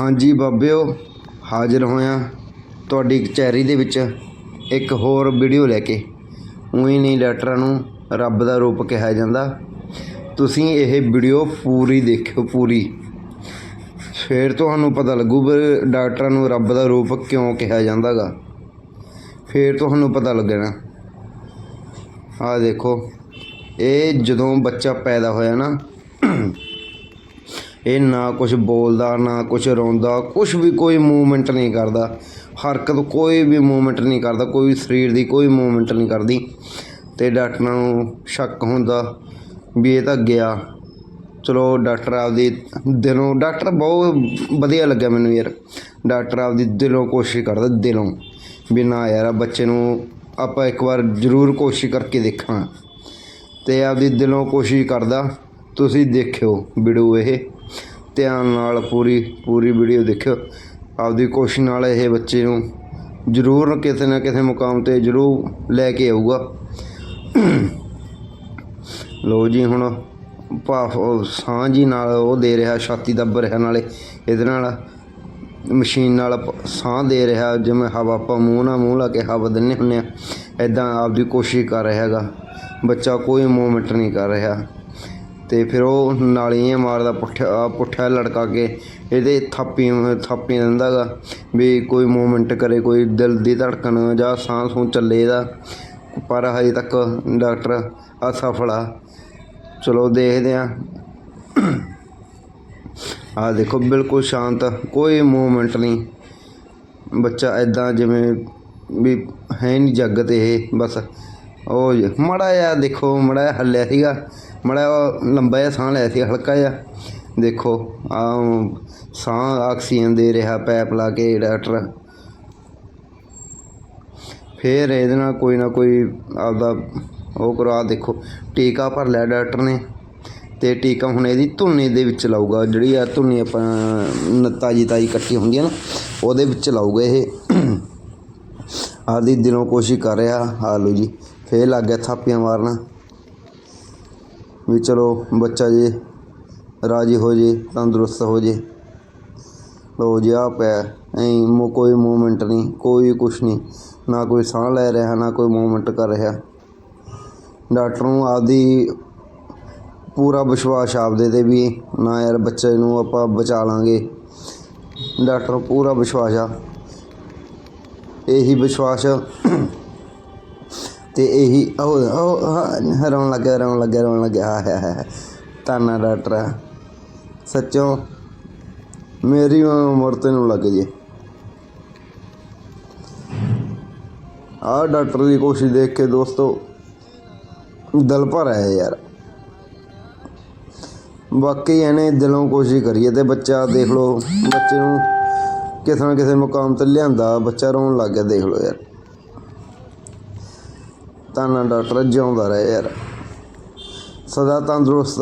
ਹਾਂਜੀ ਬਾਬਿਓ, ਹਾਜ਼ਰ ਹੋਇਆ ਤੁਹਾਡੀ ਕਚਹਿਰੀ ਦੇ ਵਿੱਚ ਇੱਕ ਹੋਰ ਵੀਡੀਓ ਲੈ ਕੇ। ਉਹੀ ਨਹੀਂ ਡਾਕਟਰਾਂ ਨੂੰ ਰੱਬ ਦਾ ਰੂਪ ਕਿਹਾ ਜਾਂਦਾ। ਤੁਸੀਂ ਇਹ ਵੀਡੀਓ ਪੂਰੀ ਦੇਖਿਓ ਪੂਰੀ। ਫਿਰ ਤੁਹਾਨੂੰ ਪਤਾ ਲੱਗੂ ਵੀ ਡਾਕਟਰਾਂ ਨੂੰ ਰੱਬ ਦਾ ਰੂਪ ਕਿਉਂ ਕਿਹਾ ਜਾਂਦਾਗਾ। ਫਿਰ ਤੁਹਾਨੂੰ ਪਤਾ ਲੱਗਣਾ। ਆਹ ਦੇਖੋ, ਇਹ ਜਦੋਂ ਬੱਚਾ ਪੈਦਾ ਹੋਇਆ ਨਾ ਇਹ ਨਾ ਕੁਝ ਬੋਲਦਾ, ਨਾ ਕੁਝ ਰੋਂਦਾ ਕੁਝ ਵੀ ਕੋਈ ਮੂਵਮੈਂਟ ਨਹੀਂ ਕਰਦਾ। ਹਰਕਤ ਕੋਈ ਵੀ ਮੂਵਮੈਂਟ ਨਹੀਂ ਕਰਦਾ, ਕੋਈ ਵੀ ਸਰੀਰ ਦੀ ਕੋਈ ਮੂਵਮੈਂਟ ਨਹੀਂ ਕਰਦੀ। ਤੇ ਡਾਕਟਰਾਂ ਨੂੰ ਸ਼ੱਕ ਹੁੰਦਾ ਵੀ ਇਹ ਤਾਂ ਗਿਆ। ਚਲੋ ਡਾਕਟਰ ਆਪਦੀ ਦਿਲੋਂ, ਡਾਕਟਰ ਬਹੁਤ ਵਧੀਆ ਲੱਗਿਆ ਮੈਨੂੰ ਯਾਰ। ਡਾਕਟਰ ਆਪਦੀ ਦਿਲੋਂ ਕੋਸ਼ਿਸ਼ ਕਰਦਾ, ਦਿਲੋਂ। ਵੀ ਨਾ ਯਾਰ ਬੱਚੇ ਨੂੰ ਆਪਾਂ ਇੱਕ ਵਾਰ ਜ਼ਰੂਰ ਕੋਸ਼ਿਸ਼ ਕਰਕੇ ਦੇਖਾਂ। ਤੇ ਆਪਦੀ ਦਿਲੋਂ ਕੋਸ਼ਿਸ਼ ਕਰਦਾ। ਤੁਸੀਂ ਦੇਖਿਓ ਵੀਡੀਓ ਇਹ। ਧਿਆਨ ਨਾਲ ਪੂਰੀ ਪੂਰੀ ਵੀਡੀਓ ਦੇਖਿਓ। ਆਪਦੀ ਕੋਸ਼ਿਸ਼ ਨਾਲ ਇਹ ਬੱਚੇ ਨੂੰ ਜ਼ਰੂਰ ਕਿਸੇ ਨਾ ਕਿਸੇ ਮੁਕਾਮ ਤੇ ਜ਼ਰੂਰ ਲੈ ਕੇ ਆਊਗਾ। ਲੋ ਜੀ ਹੁਣ ਭਾਫ ਸਾਹ ਜੀ ਨਾਲ ਉਹ ਦੇ ਰਿਹਾ, ਛਾਤੀ ਦੱਬ ਰਿਹਾ ਨਾਲੇ। ਇਹਦੇ ਨਾਲ ਮਸ਼ੀਨ ਨਾਲ ਸਾਹ ਦੇ ਰਿਹਾ, ਜਿਵੇਂ ਹਵਾ, ਆਪਾਂ ਮੂੰਹ ਨਾਲ ਮੂੰਹ ਲਾ ਕੇ ਹਵਾ ਦਿੰਨੇ ਹੁੰਨੇ ਆ। ਐਦਾਂ ਆਪਦੀ ਕੋਸ਼ਿਸ਼ ਕਰ ਰਿਹਾ ਹੈਗਾ। ਬੱਚਾ ਕੋਈ ਮੂਵਮੈਂਟ ਨਹੀਂ ਕਰ ਰਿਹਾ। ਤੇ ਫਿਰ ਉਹ ਨਾਲੀਆਂ ਮਾਰਦਾ ਪੁੱਠਾ ਪੁੱਠਾ ਲੜਕਾ ਕੇ, ਇਹਦੇ ਥਾਪੀ ਥਾਪੀ ਦਿੰਦਾਗਾ ਵੀ ਕੋਈ ਮੂਵਮੈਂਟ ਕਰੇ, ਕੋਈ ਦਿਲ ਦੀ ਧੜਕਣ ਜਾਂ ਸਾਹ ਸੂਹ ਚੱਲੇ ਇਹਦਾ। ਪਰ ਹਜੇ ਤੱਕ ਡਾਕਟਰ ਅਸਫਲ ਆ। ਚਲੋ ਦੇਖਦੇ ਆ। ਆ ਦੇਖੋ, ਬਿਲਕੁਲ ਸ਼ਾਂਤ, ਕੋਈ ਮੂਵਮੈਂਟ ਨਹੀਂ। ਬੱਚਾ ਐਦਾਂ ਜਿਵੇਂ ਵੀ ਹੈ ਨਹੀਂ ਜੱਗ ਤੇ ਇਹ, ਬਸ। ਉਹ ਜ- ਮਾੜਾ ਜਿਹਾ ਦੇਖੋ, ਮਾੜਾ ਜਿਹਾ ਹੱਲਿਆ ਸੀਗਾ। ਮਾੜਾ ਲੰਬਾ ਜਿਹਾ ਸਾਹ ਲਿਆ ਸੀ, ਹਲਕਾ ਜਿਹਾ। ਦੇਖੋ ਆ ਸਾਹ ਆਕਸੀਜਨ ਦੇ ਰਿਹਾ ਪੈਪ ਲਾ ਕੇ ਡਾਕਟਰ। ਫਿਰ ਇਹਦੇ ਨਾਲ ਕੋਈ ਨਾ ਕੋਈ ਆਪਦਾ ਉਹ ਕਰਵਾ ਦੇਖੋ। ਟੀਕਾ ਭਰ ਲਿਆ ਡਾਕਟਰ ਨੇ। ਤੇ ਟੀਕਾ ਹੁਣ ਇਹਦੀ ਧੁੰਨੀ ਦੇ ਵਿੱਚ ਲਾਊਗਾ। ਜਿਹੜੀ ਆ ਧੁੰਨੀ ਆਪਾਂ ਤਾਜੀ ਤਾਜੀ ਕੱਟੀ ਹੁੰਦੀ ਆ ਨਾ, ਉਹਦੇ ਵਿੱਚ ਲਾਊਗਾ ਇਹ। ਆਦੀ ਦਿਲੋਂ ਕੋਸ਼ਿਸ਼ ਕਰ ਰਿਹਾ ਆ ਲਓ ਜੀ। ਫੇਰ ਲੱਗ ਗਿਆ ਥਾਪੀਆਂ ਮਾਰਨਾ। ਵੀ ਚਲੋ ਬੱਚਾ ਜੇ, ਰਾਜੀ ਹੋ ਜੇ, ਤੰਦਰੁਸਤ ਹੋ ਜੇ। ਲੋ ਜੀ ਆ ਪਿਆ। ਐਂ ਮੋ ਕੋਈ ਮੂਵਮੈਂਟ ਨਹੀਂ, ਕੋਈ ਕੁਛ ਨਹੀਂ। ਨਾ ਕੋਈ ਸਾਹ ਲੈ ਰਿਹਾ, ਨਾ ਕੋਈ ਮੂਵਮੈਂਟ ਕਰ ਰਿਹਾ। ਡਾਕਟਰ ਨੂੰ ਆਪਦੀ ਪੂਰਾ ਵਿਸ਼ਵਾਸ ਆਪਦੇ ਤੇ ਵੀ, ਨਾ ਯਾਰ ਬੱਚੇ ਨੂੰ ਆਪਾਂ ਬਚਾ ਲਾਂਗੇ। ਡਾਕਟਰ ਪੂਰਾ ਵਿਸ਼ਵਾਸ ਆ। ਇਹੀ ਵਿਸ਼ਵਾਸ ਤੇ ਇਹੀ ਉਹ ਉਹ ਹਾਂ, ਰੋਣ ਲੱਗਿਆ ਰੋਣ ਲੱਗਿਆ ਰੋਣ ਲੱਗਿਆ ਹਾਂ ਹਾਂ ਹਾਂ ਤਾਨਾ ਡਾਕਟਰ ਸੱਚੋਂ ਮੇਰੀ ਉਮਰ ਤੈਨੂੰ ਲੱਗ ਜੇ। ਆਹ ਡਾਕਟਰ ਦੀ ਕੋਸ਼ਿਸ਼ ਦੇਖ ਕੇ ਦੋਸਤੋ ਦਿਲ ਭਰ ਆਇਆ ਯਾਰ। ਵਾਕਈ ਇਹਨੇ ਦਿਲੋਂ ਕੋਸ਼ਿਸ਼ ਕਰੀ ਹੈ ਤੇ ਬੱਚਾ ਦੇਖ ਲਓ ਬੱਚੇ ਨੂੰ ਕਿਸੇ ਨਾ ਕਿਸੇ ਮੁਕਾਮ ਤੇ ਲਿਆਂਦਾ ਬੱਚਾ ਰੋਣ ਲੱਗ ਗਿਆ ਦੇਖ ਲਓ ਯਾਰ। ਤਾਨਾ ਡਾਕਟਰ ਜਿਉਂਦਾ ਰਹੇ ਯਾਰ। ਸਦਾ ਤੰਦਰੁਸਤ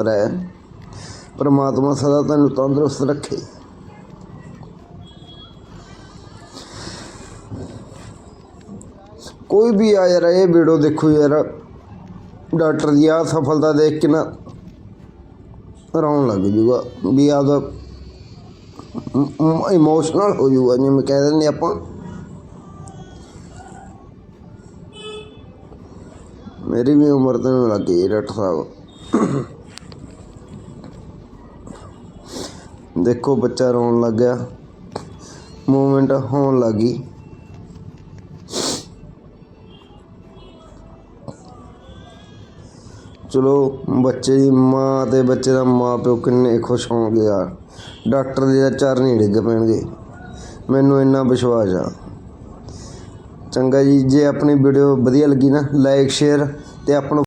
ਰਹੇ। ਪਰਮਾਤਮਾ ਸਦਾ ਤੈਨੂੰ ਤੰਦਰੁਸਤ ਰੱਖੇ। ਕੋਈ ਵੀ ਆ ਯਾਰ, ਇਹ ਵੀਡੀਓ ਦੇਖੋ ਯਾਰ। ਡਾਕਟਰ ਦੀ ਆ ਸਫਲਤਾ ਦੇਖ ਕੇ ਨਾ ਰੋਣ ਲੱਗ ਜੂਗਾ ਵੀ ਆਦਾ ਇਮੋਸ਼ਨਲ ਹੋ ਜੂਗਾ, ਜਿਵੇਂ ਕਹਿ ਦਿੰਦੇ ਆਪਾਂ। ਮੇਰੀ ਵੀ ਉਮਰ ਤੈਨੂੰ ਲੱਗ ਗਈ ਡਾਕਟਰ ਸਾਹਿਬ। ਦੇਖੋ ਬੱਚਾ ਰੋਣ ਲੱਗ ਗਿਆ। ਮੂਵਮੈਂਟ ਹੋਣ ਲੱਗੀ ਚਲੋ ਬੱਚੇ ਦੀ ਮਾਂ ਤੇ ਬੱਚੇ ਦਾ ਮਾਂ ਪਿਓ ਕਿੰਨੇ ਖੁਸ਼ ਹੋਣਗੇ ਯਾਰ। ਡਾਕਟਰ ਦੇ ਤਾਂ ਚਰਨ ਹੀ ਡਿੱਗ ਪੈਣਗੇ। ਮੈਨੂੰ ਇੰਨਾ ਵਿਸ਼ਵਾਸ ਆ। ਚੰਗਾ ਜੀ। ਜੇ ਆਪਣੀ ਵੀਡੀਓ ਵਧੀਆ ਲੱਗੀ ਨਾ ਲਾਈਕ ਸ਼ੇਅਰ ਤੇ ਆਪਣਾ